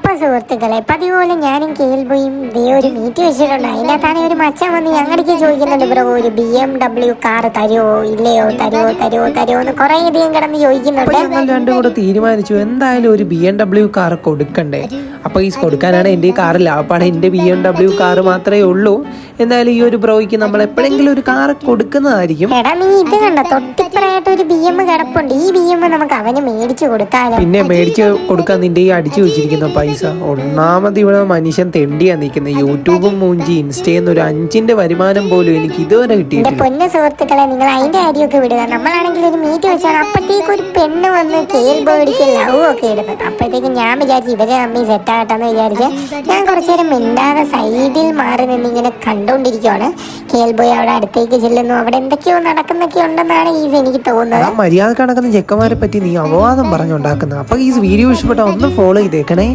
അപ്പൊ സുഹൃത്തുക്കളെ പതിപോലെ ഞാനും കേൾബോയും ദേ ഒരു മീറ്റ് വെച്ചിട്ടുണ്ട്. അതിന്റെ ഒരു മച്ചാൻ വന്ന് ഞങ്ങൾക്ക് ചോദിക്കുന്നുണ്ട് ബ്രോ ഒരു ബി എം ഡബ്ല്യു കാർ തരുമോ ഇല്ലയോ? തരുമോ തരുമോ തരുമോ എന്ന് കുറേ അധികം കിടന്ന് ചോദിക്കുന്നുണ്ട്. ഞങ്ങൾ രണ്ടും കൂടെ തീരുമാനിച്ചു എന്തായാലും ഒരു ബി എം ഡബ്ല്യു കാർ കൊടുക്കണ്ടേ? അപ്പൊ ഈ കൊടുക്കാനാണ് എന്റെ ഈ കാറില്ല അപ്പാണ് എന്റെ ബി എം ഡബ്ല്യു കാർ മാത്രമേ ഉള്ളൂ. എന്തായാലും ഈ ഒരു ബ്രോയ്ക്ക് നമ്മൾ എപ്പോഴെങ്കിലും ഒരു കാർ കൊടുക്കുന്നതായിരിക്കും. എടാ നീ ഇത് കണ്ട? തൊട്ടിപ്പുറമായിട്ട് ഒരു ബി എം കിടപ്പുണ്ട്. ഈ ബി എം നമുക്ക് അവന് മേടിച്ചു കൊടുക്കാലോ പിന്നെ മേടിച്ച് കൊടുക്കാൻ നിന്റെ ഈ അടിച്ചു വെച്ചിരിക്കുന്ന പൈസ ഒന്നാമത് ഇവിടെ മനുഷ്യൻ തെണ്ടിയാ നിൽക്കുന്നത് യൂട്യൂബും മൂഞ്ചി ഇൻസ്റ്റയിൽ ഒരു അഞ്ചിന്റെ വരുമാനം പോലും എനിക്ക് ഇതുവരെ കിട്ടിയിട്ടില്ല. പൊന്ന സുഹൃത്തുക്കളെ നിങ്ങൾ അതിന്റെ കാര്യമൊക്കെ വിടുക. നമ്മളാണെങ്കിൽ ഒരു മീറ്റ് വെച്ചാണ് അപ്പോഴത്തേക്ക് ഒരു പെണ്ണ് വന്ന് കേൾബോടിക്ക് ലവ് ഒക്കെ ഇടുന്നത്. അപ്പോഴത്തേക്ക് ഞാൻ വിചാരിച്ചു ഇവരെ സെറ്റ് ആകട്ടെന്ന് വിചാരിച്ച് ഞാൻ കുറച്ചു നേരം മിണ്ടാതെ സൈഡിൽ മാറി നിന്നിങ്ങനെ കണ്ടുകൊണ്ടിരിക്കുവാണ് കേൾബോയ് അവിടെ അടുത്തേക്ക് ചെല്ലുന്നു. അവിടെ എന്തൊക്കെയോ നടക്കുന്നൊക്കെ ഉണ്ടെന്നാണ് ഈസ് എനിക്ക് തോന്നുന്നത്. മര്യാദ കണക്കുന്ന ചെക്കന്മാരെ പറ്റി നീ അപവാദം പറഞ്ഞുണ്ടാക്കുന്നത് അപ്പൊ ഈ വീഡിയോ ഇഷ്ടപ്പെട്ട ഒന്ന് ഫോളോ ചെയ്തേക്കണേ.